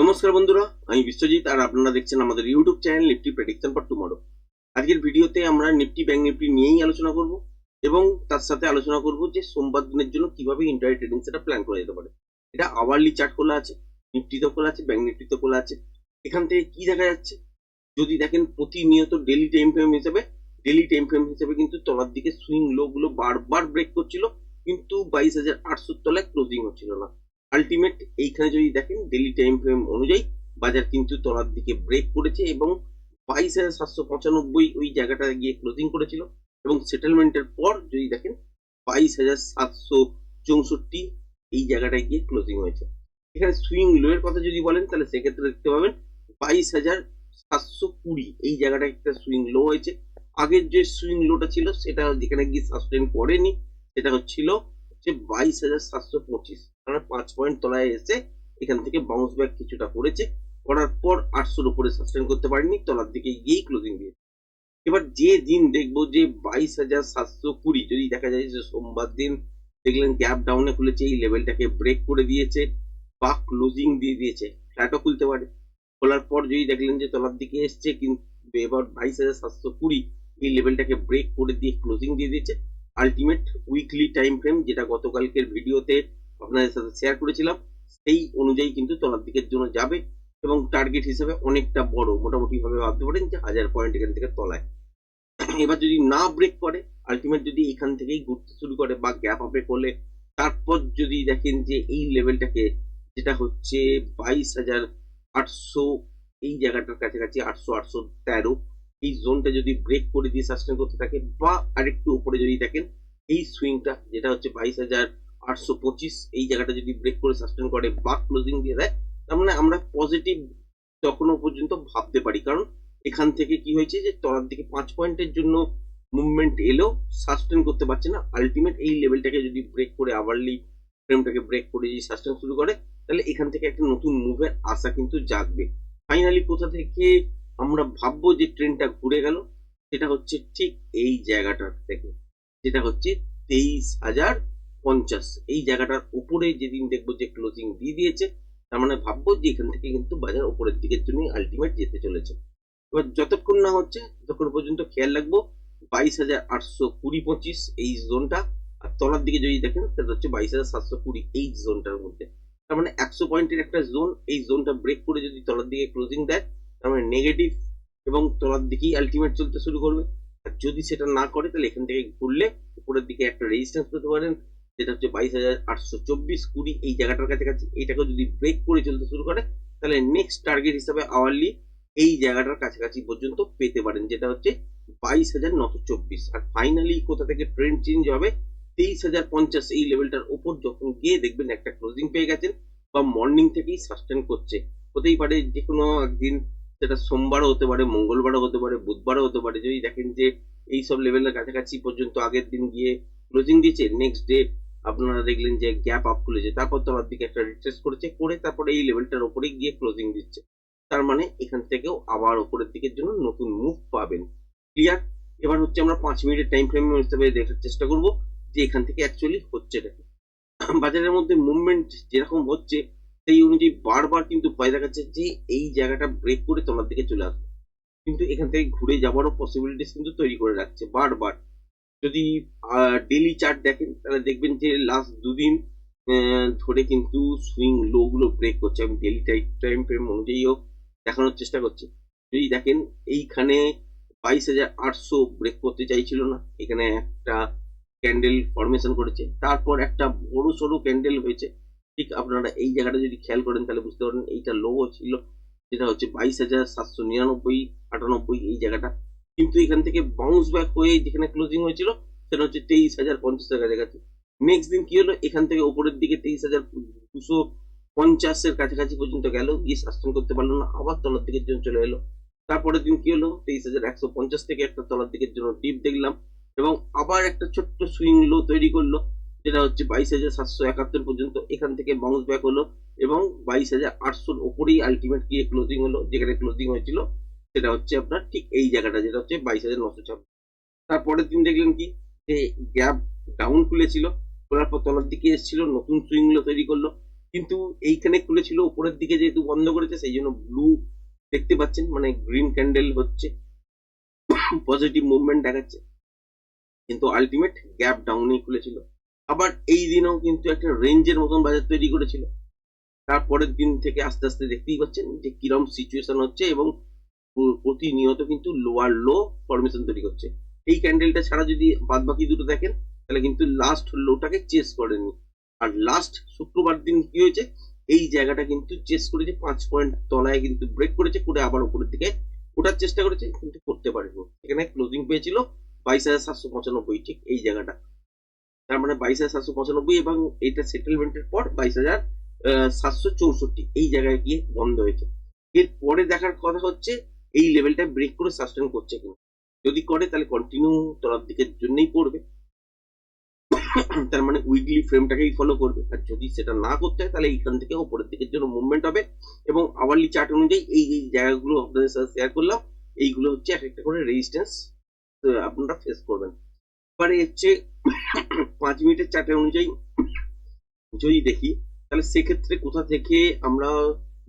নমস্কার বন্ধুরা, আমি বিশ্বজিৎ আর আপনারা দেখছেন আমাদের YouTube channel Nifty prediction for tomorrow. আজকের ভিডিওতে আমরা নিফটি ব্যাংক নিফটি নিয়েই আলোচনা করব এবং তার সাথে আলোচনা করব যে সোমবার দিনের জন্য কীভাবে ইন্টারনেট ট্রেডিং সেটা প্ল্যান করা যেতে পারে। এটা আওয়ারলি চার্ট খোলা আছে নিফটিতে খোলা আছে, ব্যাংক নিফটিতে খোলা আছে। এখান থেকে কি দেখা যাচ্ছে? যদি দেখেন প্রতিনিয়ত ডেলি টাইম ফ্রেম হিসেবে ডেলি টাইম ফ্রেম হিসেবে কিন্তু তলার দিকে সুইং লো গুলো বারবার ব্রেক করছিল, কিন্তু বাইশ হাজার আটশোর তলায় ক্লোজিং হচ্ছিল না। আলটিমেট এইখানে যদি দেখেন ডেলি টাইম ফ্রেম অনুযায়ী বাজার কিন্তু তলার দিকে ব্রেক করেছে এবং বাইশ হাজার সাতশো পঁচানব্বই ওই জায়গাটা গিয়ে ক্লোজিং করেছিল এবং সেটেলমেন্টের পর যদি দেখেন, বাইশ হাজার সাতশো চৌষট্টি এই জায়গাটায় গিয়ে ক্লোজিং হয়েছে। এখানে সুইং লো এর কথা যদি বলেন, তাহলে সেক্ষেত্রে দেখতে পাবেন বাইশ হাজার সাতশো কুড়ি এই জায়গাটা একটা সুইং লো হয়েছে। আগের যে সুইং লোটা ছিল, সেটা যেখানে গিয়ে সাস্টেন করেনি, সেটা হচ্ছিল হচ্ছে বাইশ হাজার সাতশো পঁচিশ। মানে পাঁচ পয়েন্ট তলায় এসে এখান থেকে বাউন্স ব্যাক কিছুটা করেছে। করার পর আটশোর উপরে সাস্টেন করতে পারেনি, তলার দিকে গিয়েই ক্লোজিং দিয়েছে। এবার যে দিন দেখব যে বাইশ হাজার সাতশো কুড়ি, যদি দেখা যায় যে সোমবার দিন দেখলেন গ্যাপ ডাউনে খুলেছে, এই লেভেলটাকে ব্রেক করে দিয়েছে, বা ক্লোজিং দিয়ে দিয়েছে ফ্ল্যাটও খুলতে পারে। খোলার পর যদি দেখলেন যে তলার দিকে এসছে, কিন্তু এবার বাইশ হাজার সাতশো কুড়ি, এই লেভেলটাকে ব্রেক করে দিয়ে ক্লোজিং দিয়ে দিয়েছে। আলটিমেট উইকলি টাইম ফ্রেম যেটা গতকালকের ভিডিওতে আপনাদের সাথে শেয়ার করেছিলাম, সেই অনুযায়ী কিন্তু তলার দিকের জন্য যাবে এবং টার্গেট হিসেবে অনেকটা বড় মোটামুটি ভাবে ভাবতে পারেন যে হাজার পয়েন্ট এখান থেকে তলায়। এবার যদি না ব্রেক করে আলটিমেট যদি এখান থেকেই ঘুরতে শুরু করে বা গ্যাপ আপে করলে, তারপর যদি দেখেন যে এই লেভেলটাকে যেটা হচ্ছে বাইশ হাজার আটশো, এই জায়গাটার কাছাকাছি আটশো আটশো তেরো এই জোনটা যদি ব্রেক করে দিয়ে সাস্টেন করতে থাকে বা আরেকটু উপরে যদি দেখেন, এই সুইংটা যেটা হচ্ছে বাইশ হাজার আটশো পঁচিশ, এই জায়গাটা যদি ব্রেক করে সাস্টেন করে বা ক্লোজিং দিয়ে দেয়, তার মানে আমরা পজিটিভ তখনও পর্যন্ত ভাবতে পারি। কারণ এখান থেকে কি হয়েছে যে তলার দিকে পাঁচ পয়েন্টের জন্য মুভমেন্ট এলেও সাস্টেন করতে পারছে না। আলটিমেট এই লেভেলটাকে যদি ব্রেক করে আবারলি ফ্রেমটাকে ব্রেক করে যদি সাস্টেন শুরু করে, তাহলে এখান থেকে একটা নতুন মুভের আশা কিন্তু জাগবে। ফাইনালি কোথা থেকে আমরা ভাববো যে ট্রেনটা ঘুরে গেল, সেটা হচ্ছে ঠিক এই জায়গাটার থেকে। যেটা হচ্ছে তেইশ হাজার পঞ্চাশ। এই জায়গাটার উপরে যেদিন দেখব যে ক্লোজিং দিয়ে দিয়েছে, তার মানে ভাববো যে এখান থেকে কিন্তু বাজার উপরের দিকের জন্য আলটিমেট যেতে চলেছে। এবার যতক্ষণ না হচ্ছে, ততক্ষণ পর্যন্ত খেয়াল রাখব, বাইশ হাজার আটশো কুড়ি পঁচিশ এই জোনটা আর তলার দিকে যদি দেখেন, সেটা হচ্ছে বাইশ হাজার সাতশো কুড়ি এই জোনটার মধ্যে। তার মানে একশো পয়েন্টের একটা জোন এই জোনটা ব্রেক করে যদি তলার দিকে ক্লোজিং দেয় তার মানে নেগেটিভ এবং তলার দিকেই আলটিমেট চলতে শুরু করবে। আর যদি সেটা না করে, তাহলে এখান থেকে ঘুরলে উপরের দিকে একটা রেজিস্ট্যান্স পেতে পারেন, যেটা হচ্ছে বাইশ হাজার আটশো চব্বিশ কুড়ি এই জায়গাটার কাছাকাছি। এইটাকে যদি ব্রেক করে চলতে শুরু করে, তাহলে নেক্সট টার্গেট হিসাবে আওয়ারলি এই জায়গাটার কাছাকাছি পর্যন্ত পেতে পারেন, যেটা হচ্ছে বাইশ হাজার নশো চব্বিশ। আর ফাইনালি কোথা থেকে ট্রেন্ড চেঞ্জ হবে? তেইশ হাজার পঞ্চাশ এই লেভেলটার উপর যখন গিয়ে দেখবেন একটা ক্লোজিং পেয়ে গেছেন, বা মর্নিং থেকেই সাস্টেন করছে। হতেই পারে যে কোনো একদিন সেটা সোমবারও হতে পারে, মঙ্গলবারও হতে পারে, বুধবারও হতে পারে, যদি দেখেন যে এই সব লেভেলের কাছাকাছি পর্যন্ত আগের দিন গিয়ে ক্লোজিং দিয়েছে নেক্সট ডে আপনারা দেখলেন যে গ্যাপ আপ খুলেছে, তারপর তোমার দিকে একটা রিট্রেস করেছে, করে তারপরে এই লেভেলটার উপরে গিয়ে ক্লোজিং দিচ্ছে। তার মানে এখান থেকেও আবার উপরের দিকের জন্য নতুন মুভ পাবেন। ক্লিয়ার এবার হচ্ছে আমরা পাঁচ মিনিটের টাইম ফ্রেম হিসেবে দেখার চেষ্টা করব যে এখান থেকে অ্যাকচুয়ালি হচ্ছে বাজারের মধ্যে মুভমেন্ট যেরকম হচ্ছে সেই অনুযায়ী বারবার কিন্তু ভয় দেখাচ্ছে যে এই জায়গাটা ব্রেক করে তলার দিকে চলে আসবে। কিন্তু এখান থেকে ঘুরে যাওয়ারও পসিবিলিটিস কিন্তু তৈরি করে রাখছে বারবার। যদি ডেলি চার্ট দেখেন, তাহলে দেখবেন যে লাস্ট দুদিন ধরে কিন্তু সুইং লো গুলো ব্রেক করছে। আমি ডেলি টাইম ফ্রেম অনুযায়ীও দেখানোর চেষ্টা করছি। যদি দেখেন, এইখানে বাইশ হাজার আটশো ব্রেক করতে চাইছিল না। এখানে একটা ক্যান্ডেল ফরমেশন করেছে। তারপর একটা বড় সড়ো ক্যান্ডেল হয়েছে। ঠিক আপনারা এই জায়গাটা যদি খেয়াল করেন, তাহলে বুঝতে পারেন এইটা লো ছিল। যেটা হচ্ছে বাইশ হাজার সাতশো নিরানব্বই, আটানব্বই, এই জায়গাটা। কিন্তু এখান থেকে বাউন্স ব্যাক হয়ে যেখানে ক্লোজিং হয়েছিল, সেটা হচ্ছে তেইশ হাজার পঞ্চাশের কাছাকাছি নেক্সট দিন কি হলো? এখান থেকে উপরের দিকে তেইশ হাজার দুশো পঞ্চাশের কাছাকাছি পর্যন্ত গেল, গিয়ে সাস্টেন করতে পারল না, আবার তলার দিকের জন্য চলে এলো। তারপরের দিন কি হলো? তেইশ হাজার একশো পঞ্চাশ থেকে একটা তলার দিকের জন্য ডিপ দেখলাম, এবং আবার একটা ছোট্ট সুইং লো তৈরি করল। যেটা হচ্ছে বাইশ হাজার সাতশো একাত্তর পর্যন্ত এখান থেকে বাউন্স ব্যাক হলো এবং বাইশ হাজার আটশোর ওপরেই আলটিমেট গিয়ে ক্লোজিং হলো, যেখানে ক্লোজিং হয়েছিল, সেটা হচ্ছে আপনার ঠিক এই জায়গাটা, যেটা হচ্ছে বাইশ হাজার নশো ছাব্বিশ তারপরের দিন দেখলেন কি? যে গ্যাপ ডাউন খুলেছিল, খোলার পর তলার দিকে এসেছিল, নতুন সুইং লো তৈরি করল। কিন্তু এইখানে খুলেছিল, উপরের দিকে যেহেতু বন্ধ করেছে, সেই জন্য ব্লু দেখতে পাচ্ছেন মানে গ্রিন ক্যান্ডেল হচ্ছে পজিটিভ মুভমেন্ট দেখাচ্ছে। কিন্তু আলটিমেট গ্যাপ ডাউনেই খুলেছিল। আবার এই দিনেও কিন্তু একটা রেঞ্জের মতন বাজার তৈরি করেছিল। তারপরের দিন থেকে আস্তে আস্তে দেখতেই পাচ্ছেন যে কিরম সিচুয়েশন হচ্ছে এবং প্রতিনিয়ত কিন্তু লোয়ার লো ফরমেশন তৈরি করছে। এই ক্যান্ডেলটা ছাড়া যদি বাদ বাকি দুটো দেখেন, তাহলে কিন্তু লাস্ট লোটাকে চেস করেনি। আর লাস্ট শুক্রবার দিন কি হয়েছে? এই জায়গাটা কিন্তু চেস করেছে, পাঁচ পয়েন্ট তলায় কিন্তু ব্রেক করেছে, করে আবার উপরের দিকে ওঠার চেষ্টা করেছে, কিন্তু করতে পারেনি। এখানে ক্লোজিং পেয়েছিল বাইশ হাজার সাতশো পঁচানব্বই, ঠিক এই জায়গাটা। তার মানে বাইশ হাজার সাতশো পঁচানব্বই এবং এটা সেটেলমেন্টের পর বাইশ হাজার সাতশো চৌষট্টি, এই জায়গায় গিয়ে বন্ধ হয়েছে। এর পরে দেখার কথা হচ্ছে, এই লেভেলটা ব্রেক করে সাস্টেন করছে কিনা। যদি করে, তাহলে কন্টিনিউ তলার দিকের জন্যই পড়বে। তার মানে উইকলি ফ্রেমটাকেই ফলো করবে। আর যদি সেটা না করতে হয়, তাহলে এইখান থেকে উপরের দিকের জন্য মুভমেন্ট হবে এবং আওয়ারলি চার্ট অনুযায়ী এই এই জায়গাগুলো আপনাদের সাথে শেয়ার করলাম। এইগুলো হচ্ছে এক একটা করে রেজিস্ট্যান্স আপনারা ফেস করবেন। এবারে হচ্ছে পাঁচ মিনিটের চার্টের অনুযায়ী যদি দেখি, তাহলে সেক্ষেত্রে কোথা থেকে আমরা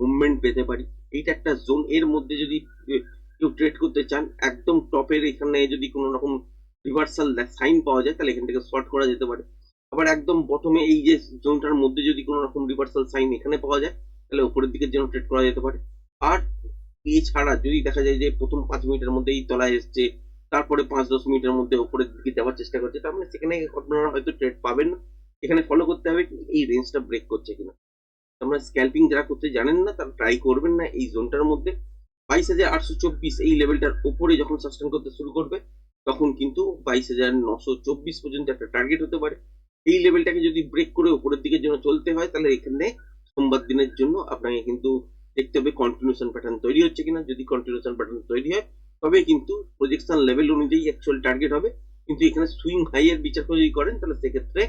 মুভমেন্ট পেতে পারি? এইটা একটা জোন এর মধ্যে যদি কেউ ট্রেড করতে চান, একদম টপের এখানে যদি কোনো রকম রিভার্সাল সাইন পাওয়া যায়, তাহলে এখান থেকে শর্ট করা যেতে পারে। আবার একদম প্রথমে এই যে জোনটার মধ্যে যদি কোনো রকম রিভার্সাল সাইন এখানে পাওয়া যায়, তাহলে উপরের দিকে জন্য ট্রেড করা যেতে পারে। আর এছাড়া যদি দেখা যায় যে প্রথম পাঁচ মিনিটের মধ্যে এই তলায় এসছে তারপরে পাঁচ, দশ মিনিটের মধ্যে উপরের দিকে যাওয়ার চেষ্টা করছে। তার মানে সেখানে আপনারা হয়তো ট্রেড পাবেন না। এখানে ফলো করতে হবে এই রেঞ্জটা ব্রেক করছে কিনা। আমরা স্ক্যাল্পিং যারা করতে জানেন না, তারা ট্রাই করবেন না এই জোনটার মধ্যে। বাইশ হাজার আটশো চব্বিশ এই লেভেলটার উপরে যখন সাস্টেন করতে শুরু করবে, তখন কিন্তু বাইশ হাজার নশো চব্বিশ পর্যন্ত একটা টার্গেট হতে পারে। এই লেভেলটাকে যদি ব্রেক করে উপরের দিকে জন্য চলতে হয়, তাহলে এখানে সোমবার দিনের জন্য আপনাকে কিন্তু দেখতে হবে কন্টিনিউশন প্যাটার্ন তৈরি হচ্ছে কিনা। যদি কন্টিনিউশন প্যাটার্ন তৈরি হয় তবে কিন্তু প্রজেকশন লেভেল অনুযায়ী অ্যাকচুয়াল টার্গেট হবে। কিন্তু এখানে সুইং হাই এর বিচার করে যদি করেন, তাহলে সেক্ষেত্রে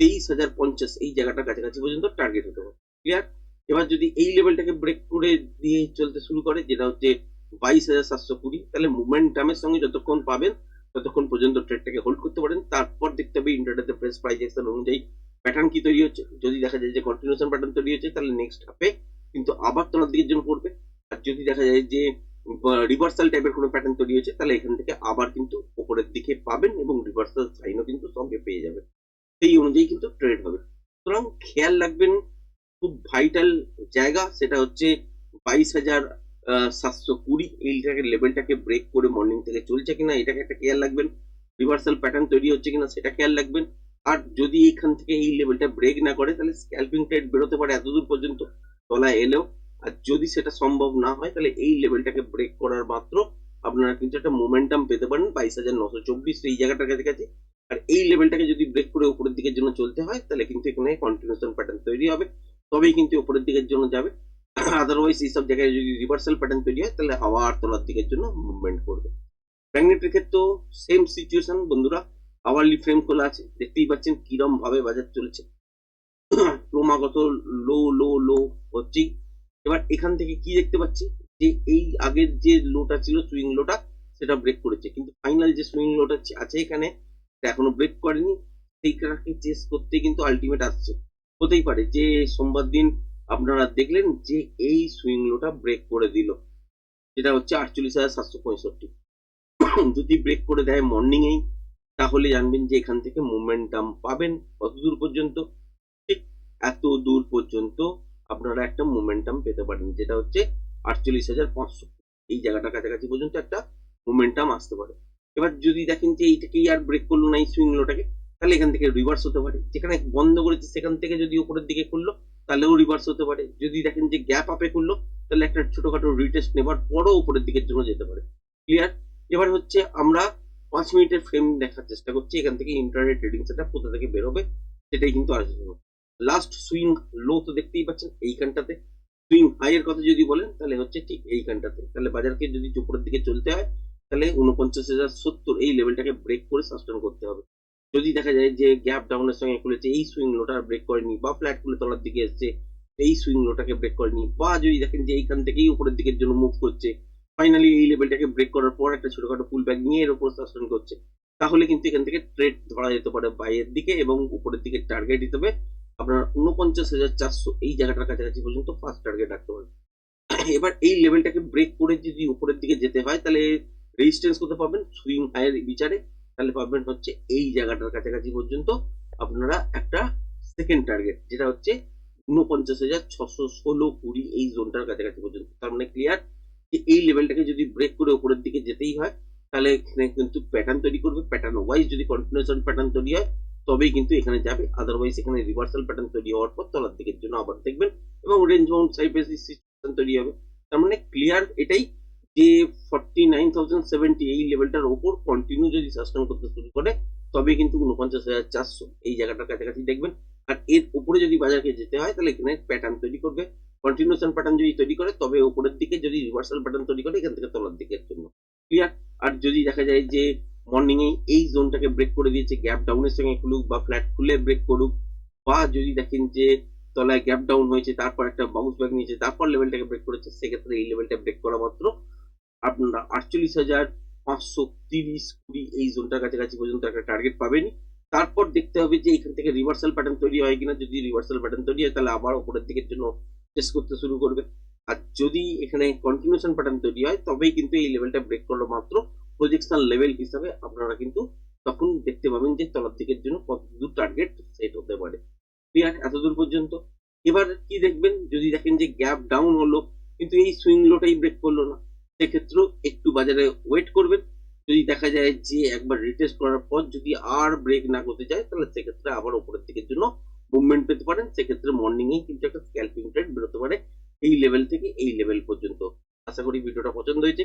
তেইশ হাজার পঞ্চাশ এই জায়গাটা কাছাকাছি পর্যন্ত টার্গেট হতে পারে ক্লিয়ার এবার যদি এই লেভেলটাকে ব্রেক করে দিয়ে চলতে শুরু করে, যেটা হচ্ছে বাইশ হাজার সাতশো কুড়ি, তাহলে মুভমেন্টামের সঙ্গে যতক্ষণ পাবেন, ততক্ষণ পর্যন্ত ট্রেডটাকে হোল্ড করতে পারেন। তারপর দেখতে হবে ইন্টারনেটে প্রেস প্রাইস অ্যাকশন অনুযায়ী প্যাটার্ন কি তৈরি হচ্ছে। যদি দেখা যায় যে কন্টিনিউশন প্যাটার্ন তৈরি হচ্ছে, তাহলে নেক্সট হাফে কিন্তু আবার তলার দিকের জন্য পড়বে আর যদি দেখা যায় যে রিভার্সাল টাইপের কোনো প্যাটার্ন তৈরি হয়েছে, তাহলে এখান থেকে আবার কিন্তু উপরের দিকে পাবেন এবং রিভার্সাল সাইনও কিন্তু সঙ্গে পেয়ে যাবেন। সেই অনুযায়ী কিন্তু ট্রেড হবে। সুতরাং খেয়াল রাখবেন, খুব ভাইটাল জায়গা সেটা হচ্ছে বাইশ হাজার সাতশো কুড়ি এইটাকে লেভেলটাকে ব্রেক করে মর্নিং থেকে চলছে কিনা, এটাকে একটা খেয়াল রাখবেন। রিভার্সাল প্যাটার্ন তৈরি হচ্ছে কিনা, সেটা খেয়াল রাখবেন। আর যদি এখান থেকে এই লেভেলটা ব্রেক না করে, তাহলে স্ক্যালপিং ট্রেড বেরোতে পারে এতদূর পর্যন্ত, তলায় এলেও। আর যদি সেটা সম্ভব না হয়, তাহলে এই লেভেলটাকে ব্রেক করার মাত্র আপনারা কিন্তু একটা মোমেন্টাম পেতে পারেন বাইশ হাজার নশো চব্বিশ এই জায়গাটার কাছাকাছি আর এই লেভেলটাকে যদি ব্রেক করে উপরের দিকের জন্য চলতে হয়, তাহলে কিন্তু এখানে কন্টিনিউশন প্যাটার্ন তৈরি হবে। তবেই কিন্তু উপরের দিকের জন্য যাবে। আদারওয়াইজ এইসব জায়গায় যদি রিভার্সাল প্যাটার্ন তৈরি হয়, তাহলে আবার তলার দিকের জন্য মুভমেন্ট করবে। ম্যাগনেটের ক্ষেত্রেও সেম সিচুয়েশন বন্ধুরা। আওয়ারলি ফ্রেম খোলা আছে। দেখতেই পাচ্ছেন কিরম ভাবে বাজার চলছে। ক্রমাগত লো লো লো হচ্ছেই। এবার এখান থেকে কি দেখতে পাচ্ছি? যে এই আগের যে লোটা ছিল, সুইং লোটা, সেটা ব্রেক করেছে। কিন্তু ফাইনাল যে সুইং লোটা আছে এখানে এখনও ব্রেক করেনি। সেইটাকে চেস করতে কিন্তু আলটিমেট আসছে। হতেই পারে যে সোমবার দিন আপনারা দেখলেন যে এই সুইং লোটা ব্রেক করে দিল। যেটা হচ্ছে আটচল্লিশ হাজার সাতশো পঁয়ষট্টি। যদি ব্রেক করে দেয় মর্নিং এই, তাহলে জানবেন যে এখান থেকে মোমেন্টাম পাবেন কত দূর পর্যন্ত? ঠিক এত দূর পর্যন্ত আপনারা একটা মোমেন্টাম পেতে পারেন, যেটা হচ্ছে আটচল্লিশ হাজার পাঁচশো। এই জায়গাটা কাছাকাছি পর্যন্ত একটা মোমেন্টাম আসতে পারে। এবার যদি দেখেন যে এইটাকেই আর ব্রেক করল না এই সুইং লোটাকে তাহলে এখান থেকে রিভার্স হতে পারে। যেখানে বন্ধ করেছে সেখান থেকে যদি উপরের দিকে খুললো, তাহলেও রিভার্স হতে পারে। যদি দেখেন যে গ্যাপ আপে খুললো, তাহলে একটা ছোটখাটো রিটেস্ট নেবার পরও উপরের দিকের জন্য যেতে পারে। ক্লিয়ার এবার হচ্ছে আমরা পাঁচ মিনিটের ফ্রেম দেখার চেষ্টা করছি। এখান থেকে ইন্টারনেট ট্রেডিং সেটা কোথা থেকে বেরোবে, সেটাই কিন্তু আলোচনা লাস্ট সুইং লো তো দেখতেই পাচ্ছেন, এইখানটাতে। সুইং হাই এর কথা যদি বলেন, তাহলে হচ্ছে ঠিক এইখানটাতে। তাহলে বাজারকে যদি উপরের দিকে চলতে হয়, তাহলে উনপঞ্চাশ হাজার সত্তর এই লেভেলটাকে ব্রেক করে সাস্টেন করতে হবে। যদি দেখা যায় যে গ্যাপ ডাউনের সঙ্গে খুলেছে, এই সুইং লোটা ব্রেক করেনি, বা ফ্ল্যাট খুলে তলার দিকে এসছে, এই সুইং লোটাকে ব্রেক করেনি, বা যদি দেখেন যে এইখান থেকেই উপরের দিকের জন্য মুভ করছে ফাইনালি এই লেভেলটাকে ব্রেক করার পর একটা ছোটখাটো পুল ব্যাক নিয়ে এর উপর সাস্টেন করছে, তাহলে কিন্তু এখান থেকে ট্রেড ধরা যেতে পারে বাইয়ের দিকে এবং উপরের দিকে টার্গেট হিসেবে আপনার উনপঞ্চাশ হাজার চারশো এই জায়গাটার কাছাকাছি পর্যন্ত ফার্স্ট টার্গেট রাখতে পারেন এবার এই লেভেলটাকে ব্রেক করে যদি উপরের দিকে যেতে হয়, তাহলে রেজিস্ট্যান্স কোথায় পাবেন? সুইং হায়ার বিচারে। তাহলে পাবেন হচ্ছে এই জায়গাটার কাছাকাছি পর্যন্ত আপনারা একটা সেকেন্ড টার্গেট যেটা হচ্ছে উনপঞ্চাশ হাজার ছশো ষোলো কুড়ি এই জোনটার কাছাকাছি পর্যন্ত। তার মানে ক্লিয়ার যে এই লেভেলটাকে যদি ব্রেক করে উপরের দিকে যেতেই হয়, তাহলে এখানে কিন্তু প্যাটার্ন তৈরি করবে। প্যাটার্ন ওয়াইজ যদি কন্টিনিউশন প্যাটার্ন তৈরি হয় তবেই কিন্তু এখানে যাবে। আদারওয়াইজ এখানে রিভার্সাল প্যাটার্ন তৈরি হওয়ার পর তলার দিকের জন্য আবার দেখবেন এবং রেঞ্জ বাউন্ড সাইপেস সিচুয়েশন তৈরি হবে। তার মানে ক্লিয়ার এটাই যে ফর্টি নাইন থাউজেন্ড সেভেন্টি এই লেভেলটার ওপর কন্টিনিউ যদি সাস্টেন করতে শুরু করে তবে কিন্তু উনপঞ্চাশ হাজার চারশো এই জায়গাটার কাছাকাছি দেখবেন। আর এর উপরে যদি বাজারকে যেতে হয়, তাহলে এখানে প্যাটার্ন তৈরি করবে। কন্টিনিউশন প্যাটার্ন যদি তৈরি করে, তবে উপরের দিকে যদি রিভার্সাল প্যাটার্ন তৈরি করে, এখান থেকে তলার দিকের জন্য। ক্লিয়ার আর যদি দেখা যায় যে মর্নিং এ এই জোনটাকে ব্রেক করে দিয়েছে গ্যাপ ডাউনের সঙ্গে খুলুক বা ফ্ল্যাট খুলে ব্রেক করুক, বা যদি দেখেন যে তলায় গ্যাপ ডাউন হয়েছে, তারপর একটা বাউন্স ব্যাক নিয়েছে, তারপর লেভেলটাকে ব্রেক করেছে, সেক্ষেত্রে এই লেভেলটা ব্রেক করা মাত্র আপনারা আটচল্লিশ হাজার পাঁচশো তিরিশ কুড়ি এই জোনটার কাছাকাছি পর্যন্ত একটা টার্গেট পাবেন। তারপর দেখতে হবে যে এখান থেকে রিভার্সাল প্যাটার্ন তৈরি হয় কিনা। যদি রিভার্সাল প্যাটার্ন তৈরি হয়, তাহলে আবার ওপরের দিকের জন্য টেস্ট করতে শুরু করবে। আর যদি এখানে কন্টিনিউশন প্যাটার্ন তৈরি হয়, তবেই কিন্তু এই লেভেলটা ব্রেক করল মাত্র প্রজেকশন লেভেল হিসাবে আপনারা কিন্তু তখন দেখতে পাবেন যে তলার দিকের জন্য কতদূর টার্গেট সেট হতে পারে। ক্লিয়ার এতদূর পর্যন্ত। এবার কি দেখবেন? যদি দেখেন যে গ্যাপ ডাউন হলো, কিন্তু এই সুইং লোটাই ব্রেক করল না। সেক্ষেত্রেও একটু বাজারে ওয়েট করবেন। যদি দেখা যায় যে একবার রিটেস্ট করার পর যদি আর ব্রেক না করতে যায় তাহলে সেক্ষেত্রে আবার উপরের দিকের জন্য মুভমেন্ট পেতে পারেন। সেক্ষেত্রে মর্নিং এই কিন্তু একটা স্ক্যালপিং ট্রেড বেরোতে পারে। এই লেভেল থেকে এই লেভেল পর্যন্ত। আশা করি ভিডিওটা পছন্দ হয়েছে।